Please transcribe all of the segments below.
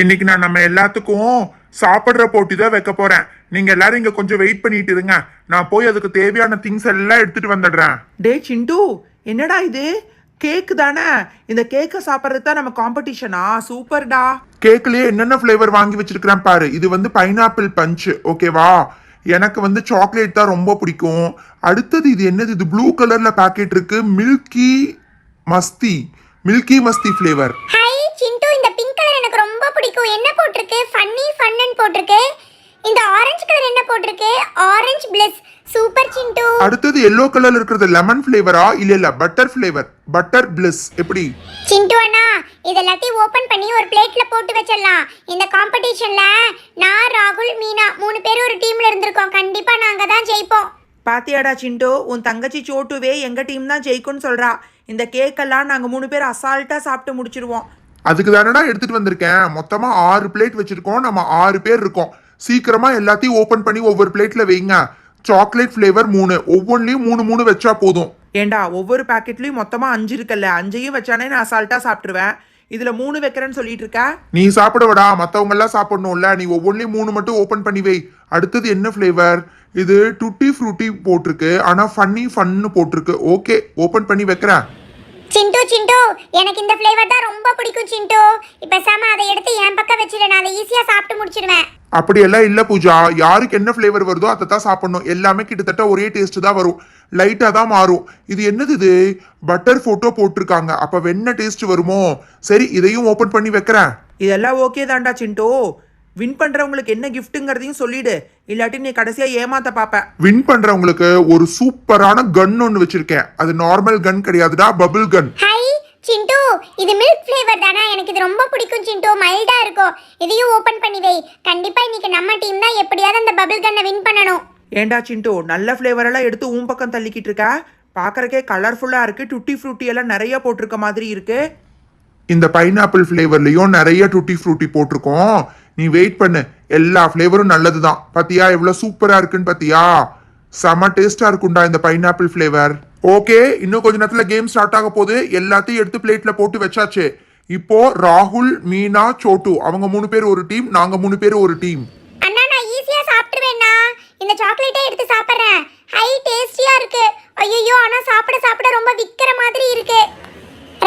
இன்னைக்கு நான் நம்ம எல்லாத்துக்கும் சாப்பிடுற போட்டி தான் வைக்க போறேன். நீங்க எல்லாரும் இங்க கொஞ்சம் வெயிட் பண்ணிட்டு இருங்க. நான் போய் அதுக்கு தேவையான திங்ஸ் எல்லாம் எடுத்துட்டு வந்துடுறேன். டே சிண்டு என்னடா இது? கேக்கு தானே? இந்த கேக்கை சாப்பிட்றது தான் நம்ம காம்படிஷனா சூப்பர்டா. கேக்லயே என்னென்ன ஃப்ளேவர் வாங்கி வச்சிருக்கிறேன் பாரு. இது வந்து பைனாப்பிள் பஞ்ச் ஓகேவா எனக்கு வந்து சாக்லேட் தான் ரொம்ப பிடிக்கும். அடுத்தது இது என்னது? இது ப்ளூ கலர்ல பாக்கெட் இருக்கு. Milky Masti Milky Masti flavour high சிண்டு இந்த பிங்க் கலர் எனக்கு பிடிக்கும் என்ன போட்டிருக்கு? ஃபன்னி ஃபன்னன் போட்டிருக்கு. இந்த ஆரஞ்சு கலர் என்ன போட்டிருக்கு? ஆரஞ்சு பிளஸ் சூப்பர் சிண்டு. அடுத்தது எல்லோ கலர்ல இருக்கிறது லெமன் ஃப்ளேவரா இல்ல இல்ல பட்டர் ஃப்ளேவர் பட்டர் பிளிஸ் எப்படி? சிண்டு அண்ணா இது எல்லாத்தையும் ஓபன் பண்ணி ஒரு பிளேட்ல போட்டு வச்சிடலாம். இந்த காம்படிஷன்ல நான் ராகுல் மீனா மூணு பேரும் ஒரு டீம்ல இருந்திருக்கோம். கண்டிப்பா நாங்க தான் ஜெயிப்போம். பாத்தியாடா சிண்டு உன் தங்கச்சி சோட்டுவே எங்க டீம் தான் ஜெயிக்கும்னு சொல்றா. இந்த கேக்கெல்லாம் நாங்க மூணு பேர் அசால்ட்டா சாப்பிட்டு முடிச்சிருவோம். அதுக்கு தானடா எடுத்துட்டு வந்திருக்கேன். மொத்தமா ஆறு பிளேட் வச்சிருக்கோம். நம்ம ஆறு பேர் இருக்கோம். சீக்கிரமா எல்லாத்தையும் ஓபன் பண்ணி ஒவ்வொரு பிளேட்ல வைங்க. சாக்லேட் ஃப்ளேவர் மூணு. ஒவ்வொன்றிலையும் மூணு மூணு வச்சா போதும். ஏண்டா ஒவ்வொரு பாக்கெட்லயும் மொத்தமா அஞ்சு இருக்குல்ல? அஞ்சையும் வச்சானே நான் அசால்ட்டா சாப்பிட்டுருவேன். இதுல மூணு வைக்கிறேன்னு சொல்லிட்டு இருக்க? நீ சாப்பிட விடா மத்தவங்க எல்லாம் சாப்பிடணும்ல. நீ ஒவ்வொன்றிலையும் மூணு மட்டும் ஓபன் பண்ணி வை. அடுத்தது என்ன ஃப்ளேவர் இது டுட்டி ஃப்ரூட்டி போட்டிருக்கு. ஆனா ஃபன்னி ஃபன்னு போட்டிருக்கு. ஓகே ஓபன் பண்ணி வைக்கிறேன். சிண்டு சிண்டு. எனக்கு இந்த ஃப்ளேவர் தான் ரொம்ப பிடிக்கும் சிண்டு. இப்போ சாம அதை எடுத்து என் பக்கம் வச்சிடு நான் அதை ஈஸியா சாப்பிட்டு முடிச்சிடுவேன் அப்படியெல்லாம் இல்ல பூஜா. யாருக்கு என்ன ஃப்ளேவர் வருதோ அதை தான் சாப்பிடணும். எல்லாமே கிட்டத்தட்ட ஒரே டேஸ்ட் தான் வரும். லைட்டா தான் மாறும். இது என்னது இது? பட்டர் போட்டோ போட்டிருக்காங்க. அப்ப வெண்ணெய் டேஸ்ட் வருமோ? சரி இதையும் ஓபன் பண்ணி வைக்கிறேன். இதெல்லாம் ஓகே தான்டா சிண்டு. வின் பண்றவங்களுக்கு என்ன கிஃப்ட்டுங்கிறதையும் சொல்லிடு. இல்லாட்டி நீ கடைசியா ஏமாத்த பாப்ப. வின் பண்றவங்களுக்கு ஒரு சூப்பரான கன் ஒன்னு வச்சிருக்கேன். அது நார்மல் கன் கிடையாதுடா பபிள் கன் ஹை சிண்டு இது மில்க் ஃப்ளேவர் தானே? எனக்கு இது ரொம்ப பிடிக்கும் சிண்டு மைல்டா இருக்கும் இதையும் ஓபன் பண்ணி வை. கண்டிப்பா இன்னைக்கு நம்ம டீம் தான் எப்படியாவது அந்த பபிள் கன்னை வின் பண்ணணும். ஏண்டா சிண்டு நல்ல ஃப்ளேவர் எல்லாம் எடுத்து உன் பக்கம் தள்ளிக்கிட்டு இருக்க? பார்க்கறக்கே கலர்ஃபுல்லா இருக்கு. டுட்டி ஃப்ரூட்டி எல்லாம் நிறைய போட்டிருக்க மாதிரி இருக்கு. இந்த பைனாப்பிள் ஃப்ளேவர்லயும் நிறைய டுட்டி ஃப்ரூட்டி போட்டிருக்கோம். நீ வெயிட் பண்ணு. எல்லா ஃப்ளேவரும் நல்லது தான் பாத்தியா எவ்வளோ சூப்பரா இருக்குன்னு பாத்தியா? செம டேஸ்டா இருக்கும்டா இந்த பைனாப்பிள் ஃப்ளேவர் ஓகே இன்னும் கொஞ்ச நேரத்தில் கேம் ஸ்டார்ட் ஆக போகுது. எல்லாத்தையும் எடுத்து பிளேட்ல போட்டு வச்சாச்சு. இப்போ ராகுல் மீனா சோட்டு. அவங்க மூணு பேர் ஒரு டீம் நாங்க மூணு பேர் ஒரு டீம் அண்ணா நான் ஈஸியா சாப்பிட்டுருவேண்ணா. இந்த சாக்லேட்டே எடுத்து சாப்பிட்றேன். ஹை டேஸ்டியா இருக்கு. ஐயோ ஆனா சாப்பிட சாப்பிட ரொம்ப விக்கிற மாதிரி இருக்கு.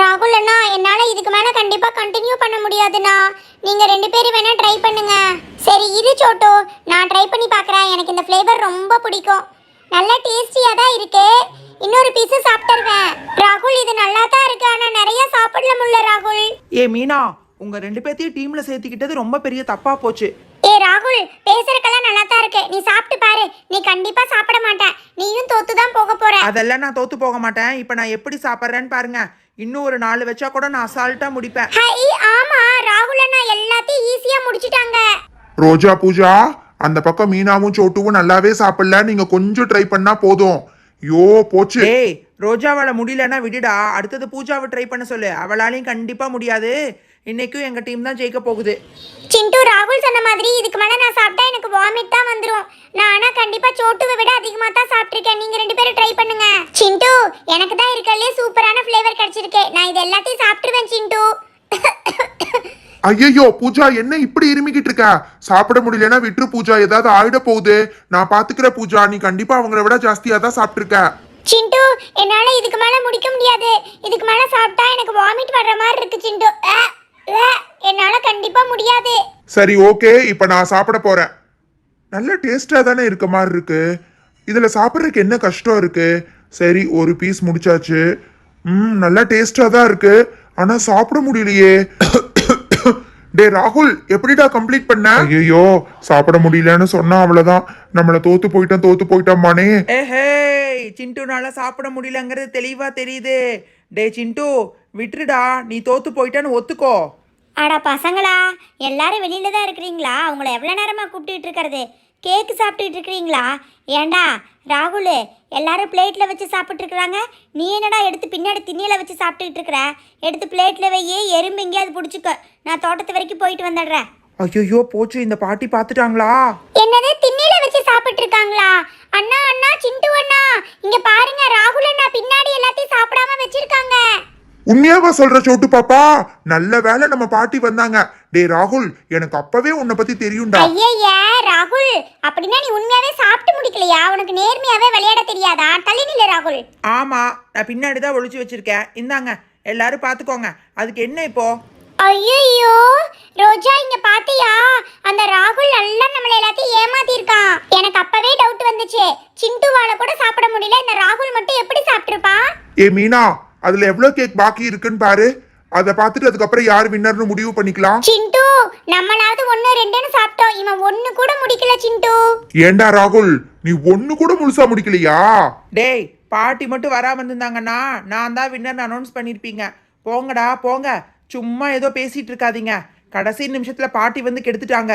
ராகுல் அண்ணா என்னால இதுக்கு மேல கண்டிப்பா கண்டினியூ பண்ண முடியாதுண்ணா. நீங்க ரெண்டு பேரும் வேணா ட்ரை பண்ணுங்க. சரி இரு சோட்டோ. நான் ட்ரை பண்ணி பார்க்கறேன் எனக்கு இந்த ஃப்ளேவர் ரொம்ப பிடிக்கும். நல்ல டேஸ்டியா தான் இருக்கு. இன்னொரு பீஸ் சாப்பிட்டுருவேன். ராகுல் இது நல்லா தான் இருக்கு. ஆனா நிறைய சாப்பிடல முடியல ராகுல். ஏ மீனா உங்க ரெண்டு பேர்த்தையும் டீம்ல சேர்த்துக்கிட்டது ரொம்ப பெரிய தப்பா போச்சு. ஏ ராகுல் பேசுறதுக்கெல்லாம் நல்லா தான் இருக்கு. நீ சாப்பிட்டு நீ கண்டிப்பா சாப்பிட மாட்ட. நீயும் தோத்து தான் போக போற. அதெல்லாம் நான் தோத்து போக மாட்டேன். இப்போ நான் எப்படி சாப்பிட்றேன்னு பாருங்க. இன்னும் ஒரு நாலு வச்சா கூட நான் அசால்ட்டா முடிப்பேன். ஹை ஆமா. ராகுல் அண்ணா எல்லாத்தையும் ஈஸியா முடிச்சிட்டாங்க. ரோஜா பூஜா அந்த பக்கம் மீனாவும் சோட்டுவும் நல்லாவே சாப்பிடல. நீங்க கொஞ்சம் ட்ரை பண்ணா போதும். யோ போச்சு. டேய் ரோஜாவால முடியலன்னா விடுடா. அடுத்தது பூஜாவை ட்ரை பண்ண சொல்லு. அவளாலையும் கண்டிப்பா முடியாது. இன்னைக்கும் எங்க டீம் தான் ஜெயிக்க போகுது. சிண்டு ராகுல் சொன்ன மாதிரி இதுக்கு மேல நான் சாப்பிட்டா எனக்கு வாமிட் தான் வந்துரும். நான் ஆனா கண்டிப்பா சோட்டுவை விட அதிகமா தான் சாப்பிட்டிருக்கேன். நீங்க ரெண்டு பேரும் ட்ரை பண்ணுங்க. சிண்டு எனக்கு தான் இருக்கறதுலே சூப்பரான ஃப்ளேவர் கிடைச்சிருக்கு. நான் இது எல்லாத்தையும் சாப்பிட்டுருவேன் சிண்டு. ஐயையோ பூஜா என்ன இப்படி இருமிக்கிட்டு இருக்க? சாப்பிட முடியலன்னா விட்டுரு பூஜா. ஏதாவது ஆயிட போகுது. நான் பாத்துக்கிற பூஜா. நீ கண்டிப்பா அவங்கள விட ஜாஸ்தியா தான் சாப்பிட்டிருக்க. சிண்டு என்னால இதுக்கு மேல முடிக்க முடியாது. இதுக்கு மேல சாப்பிட்டா எனக்கு வாமிட் வர்ற மாதிரி இருக்கு சிண்டு. என்னால கண்டிப்பா முடியாது. சரி ஓகே இப்போ நான் சாப்பிட போறேன். நல்ல டேஸ்டா தானே இருக்க மாதிரி இருக்கு. இதுல சாப்பிட்றதுக்கு என்ன கஷ்டம் இருக்கு? சரி ஒரு பீஸ் முடிச்சாச்சு. ம் நல்லா டேஸ்டா தான் இருக்கு. ஆனா சாப்பிட முடியலையே. டே ராகுல் எப்படிடா கம்ப்ளீட் பண்ண? ஐயோ சாப்பிட முடியலன்னு சொன்னா அவ்வளவுதான். நம்மள தோத்து போயிட்டான் தோத்து போயிட்டான் ஏஹே சிண்டுனால சாப்பிட முடியலங்கிறது தெளிவா தெரியுது. டே சிண்டு விட்டுருடா. நீ தோத்து போயிட்டான்னு ஒத்துக்கோ. அட பசங்களா எல்லாரும் வெளியில தான் இருக்கிறீங்களா? அவங்கள எவ்வளோ நேரமாக கூப்பிட்டுட்டு இருக்கிறது? கேக்கு சாப்பிட்டுட்டு இருக்கிறீங்களா? ஏண்டா ராகுல் எல்லாரும் பிளேட்டில் வச்சு சாப்பிட்டு இருக்கிறாங்க. நீ என்னடா எடுத்து பின்னாடி திண்ணியில் வச்சு சாப்பிட்டுட்டு இருக்கிற? எடுத்து பிளேட்டில் வையே எறும்பு எங்கேயாவது பிடிச்சிக்க. நான் தோட்டத்து வரைக்கும் போயிட்டு வந்துடுறேன். ஐயோ போச்சு. இந்த பாட்டி பார்த்துட்டாங்களா? என்னது திண்ணில வச்சு சாப்பிட்டு இருக்காங்களா? அண்ணா அண்ணா சிண்டு அண்ணா இங்க பாருங்க ராகுல் அண்ணா பின்னாடி எல்லாத்தையும் சாப்பிடாம வச்சிருக்காங்க. உண்மையாவா சொல்ற சோட்டு பாப்பா? நல்ல வேளை நம்ம பாட்டி வந்தாங்க. டேய் ராகுல் எனக்கு அப்பவே உன்னை பத்தி தெரியும்டா. ஐயய்ய ராகுல் அப்படின்னா நீ உண்மையாவே சாப்பிட்டு முடிக்கலையா? உனக்கு நேர்மையாவே விளையாட தெரியாதா? தள்ளி நில்லு ராகுல். ஆமாம் நான் பின்னாடி தான் ஒளிச்சு வச்சிருக்கேன். இந்தாங்க எல்லாரும் பார்த்துக்கோங்க அதுக்கு என்ன இப்போ? ஐயோ ரோஜா இங்க பாத்தியா? அந்த ராகுல் நல்லா நம்மள எல்லாத்தையும் ஏமாத்திருக்கான். எனக்கு அப்பவே டவுட் வந்துச்சு. சிண்டுவால கூட சாப்பிட முடியல. இந்த ராகுல் மட்டும் எப்படி சாப்பிட்டிருப்பான்? ஏ மீனா அதுல எவ்வளவு கேக் பாக்கி இருக்குன்னு பாரு. அதை பார்த்துட்டு அதுக்கப்புறம் யார் வின்னர்னு முடிவு பண்ணிக்கலாம். சிண்டு நம்மளாவது ஒன்னு ரெண்டுன்னு சாப்பிட்டோம். இவன் ஒன்னு கூட முடிக்கல சிண்டு. ஏண்டா ராகுல் நீ ஒண்ணு கூட முழுசா முடிக்கலையா? டேய் பாட்டி மட்டும் வராமல் இருந்திருந்தாங்கன்னா நான் தான் வின்னர் அனௌன்ஸ் பண்ணியிருப்பீங்க போங்கடா போங்க. சும்மா ஏதோ பேசிட்டு இருக்காதீங்க. கடைசி நிமிஷத்தில் பாட்டி வந்து கெடுத்துட்டாங்க.